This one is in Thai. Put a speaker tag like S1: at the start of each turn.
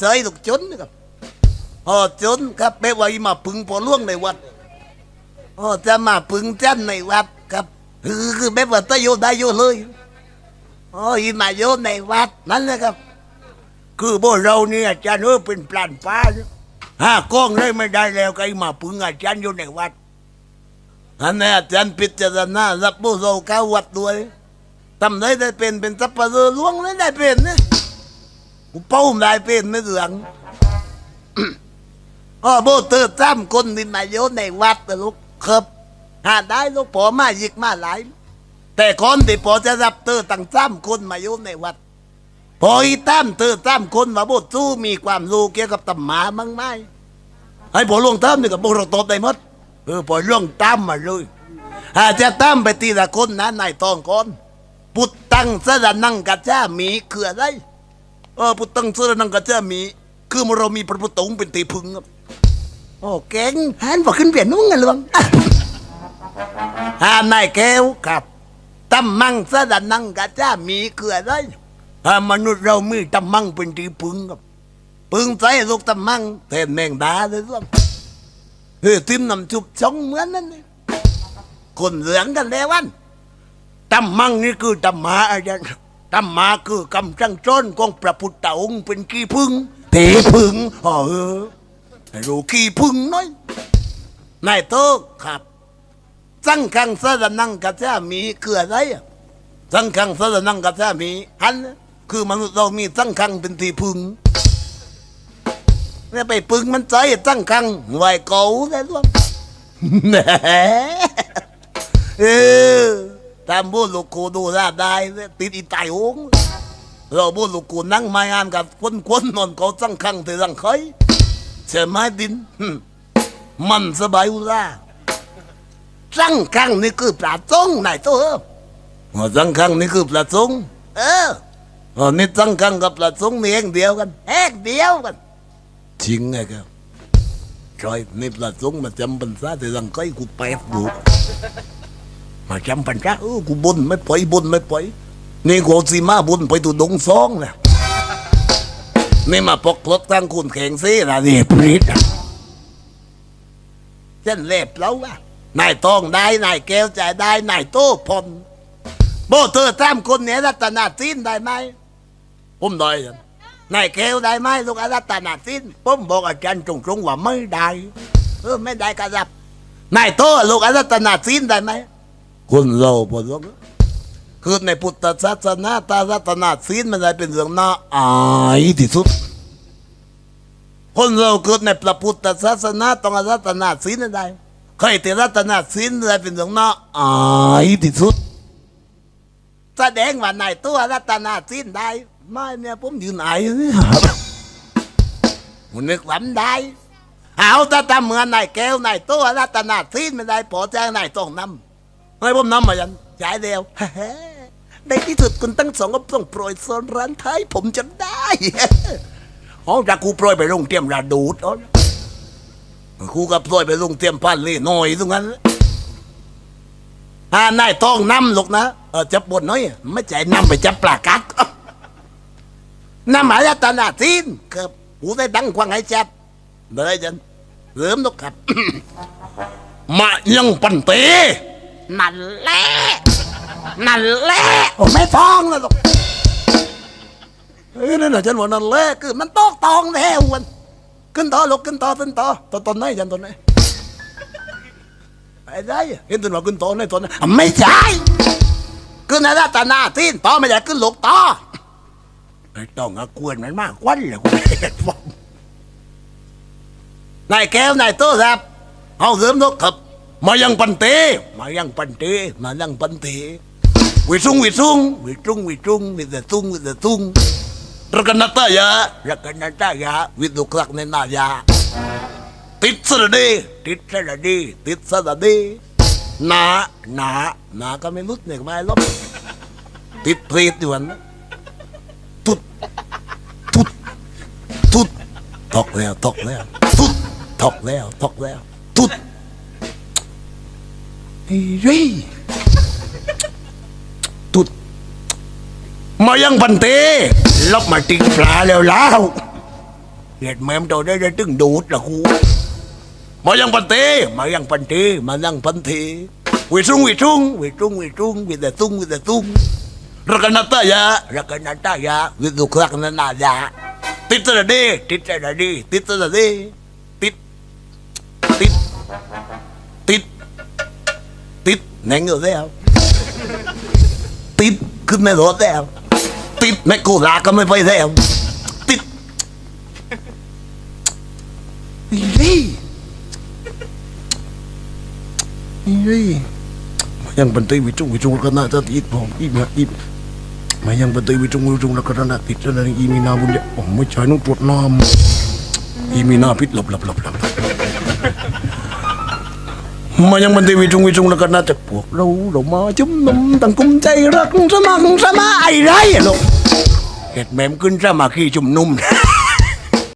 S1: เฉยลูกจนนะครับอ๋อจนครับไม่ว่าอีมาพึงพอล่วงในวัดอ๋อจะมาพึงจันในวัดครับคือคือแบบว่าตะโยได้โยเลยอ๋ออีมาโยในวัดนั่นนะครับ คือพวกเราเนี่ยอาจารย์เออเป็นปลานฟ้าห้ากล้องเลยไม่ได้แล้วก็อีมาพึงอาจารย์อยู่ในวัดอันนี้อาจารย์พิจารณารับพวกเราเข้าวัดด้วยทำได้ได้เป็นเป็นสับปะเลอล้วงไม่ได้เป็นนะ กูเป้าได้เป็นไม่เหลืองอ๋อโบเตอร์จ้ำคนที่มาโยในวัดลูกครับหาได้ลูกพอมาหยิกมาหลาย แต่คนที่พอจะรับเตอร์ตั้งจ้ำคนมาโยในวัด พออีตั้มเตอร์จ้ำคนมาโบสู้มีความรู้เกี่ยวกับตำหมามั้งไหมให้พอล่วงตั้มนี่กับพวกเราตบได้หมดเออพอล่วงตั้มมาเลยอาจจะตั้มไปทีละคนนะนายตองคน ปุตตังสะนังกัจจามีคืออะไรเออพุทธังสรนังกัจจามี คือเรามีพระพุทธองค์เป็นตีพึงครับโอ้เก่งฮันบอกขึ้นเปลี่ยนนุ่งกันหล่าอ่านายแก้วครับตัมมังสรนังกัจจามีคืออะไรอ่ามนุษย์เรามีตัมมังเป็นตีพึงครับพึ่งใส่ลูกตัมมังแทนแมงดาเลยครับเฮ้ยทิมนำจุบช่องเหมือนนั่นเลยคนเหลืองกันแล้ววันตัมมังนี่คือตัมมาอาจารย์ ตัมมาคือกำจังจ้นของพระพุทธองค์เป็นขี้พึ่งเตพึ่งอ๋อเออรู้ขี้พึ่งน้อยนายโตครับสังขังสรนังกัจจามีคืออะไรอะสังขังสรนังกัจจามีอันน่ะคือมนุษย์เรามีสังขังเป็นที่พึ่งเนี่ยไปพึ่งมันใจสังขังไหวเก่าได้ด้วยแหมเออ ตามบุลูกกูดูราได้ติดอีตายองเราบุลูกกูนั่งมางานกับคนคนนอนเขาสังคังที่รังเคยใช่ไหมดิน มันสบายอุราสังคังนี่คือปลาจงไหนตัวอ๋อสังคังนี่คือปลาจงเอออ๋อนี่สังคังกับปลาจงนี่เองเดียวกันเองเดียวกันจริงไงครับใช่นี่ปลาจงมาจำปัญษาที่รังเคยกูแปดดู มาจำปัญญาเออกูบนไม่ปล่อยบนไม่ปล่อยนี่กูเอาสีมาบนไปตัวดงซองนะนี่มาปกพลดตั้งคุณแข่งซีนะนี่ปริดอะเช่นเล็บแล้วว่านายตองได้นายแก้วใจได้นายโต้พลโบเธอตามคนเนี้ยรัตนาสินได้ไหมผมได้ยังนายแก้วได้ไหมลูกรัตนาสินผมบอกอาจารย์ตรงๆว่าไม่ได้เออไม่ได้กระดับนายโต้ลูกรัตนาสินได้ไหม คนเราพอรู้คือในพุทธศาสนาตารัตนาศีลมันได้เป็นเรื่องน่าอายที่สุด คนเราเกิดในพระพุทธศาสนาต้องรัตนาศีลได้ใครที่รัตนาศีลได้เป็นเรื่องน่าอายที่สุดแสดงว่านายตัวรัตนาศีลได้ ไม่เนี่ยผมยืนอายนี่มันนึกวันได้เอาแต่ทำเหมือนนายแก้วนายตัวรัตนาศีลไม่ได้พอใจนายต้องนำ ให้ผมนำมายันฉายเดียวในที่สุดคุณตั้งสองก็ต้องโปรยโซนร้านไทยผมจนได้อ๋อจากกูโปรยไปลงเตรียมระดูดอ๋อกูก็โปรยไปลงเตรียมพันนี่หน่อยตรงนั้นอ่านายต้องนำลูกนะเออจับบนน้อยไม่ใจนำไปจับปลากัดนำหมายตานาทีนครับกูได้ดังควังให้จัดเลยจันเริ่มลูกครับมายังปันเต นั่นแหละ นั่นแหละ ผมไม่ฟ้องนะลูกเอ้ยนั่นน่ะฉันว่านั่นแหละคือมันตอกตองแล้ววันขึ้นต่อลูกขึ้นต่อขึ้นต่อตอนตอนไหนฉันตอนไหนไอ้ได้เห็นตัวว่าขึ้นต่อไหนตอนไหนอะไม่ใช่ขึ้นในรัตนาทีนต่อไม่ได้ขึ้นลูกต่อไอ้ต้องอะกวนมันมากกวันเลยกูไม่เห็นฟ้องนายแก้วนายโตครับเอาเสริมลูกครับ มายังปันเตมายังปันเตมายังปันเตวิซุงวิซุงวิซุงวิซุงวิเดซุงวิเดซุงรักนัตายารักนัตายาวิดุกรักในนายาติดสระดีติดสระดีติดสระดีหนาหนาหนาก็ไม่รุดเนี่ยไม่ลบติดเพลีดอยู่วันทุดทุดทุดตกแล้วตกแล้วทุดตกแล้วตกแล้วตุด มายังพันเตลบมาติงปลาแล้วล้วเหตุแม่มตัวได้ได้ตึงดูดละครูมายัง ติดแน่งอยู่แล้วติดขึ้นไม่รถแล้วติดไม่กูลาก็ไม่ไปแล้วติดอีนี่อีนี่มายังบันทึกวิจุงวิจุงล้วก็น่าจะติดผมอีมาอีมายังบันทึกวิจุงวิจุงแล้วก็น่าติดจนนั้นอีมีนาบุญเนี่ยผมไม่ใช่นุ่งตรวจน้ำอีมีนาพิษหลบหลบหลบหลบ มายังมันทีวีจุงวิจุงแล้วก็น่าจะพวกเราเรามาจุ่มนมตั้งกุมใจรักสมัครสมาไอ้ไรอะลูกเห็ดแม่มขึ้นสมาขี้จุ่มนุ่ม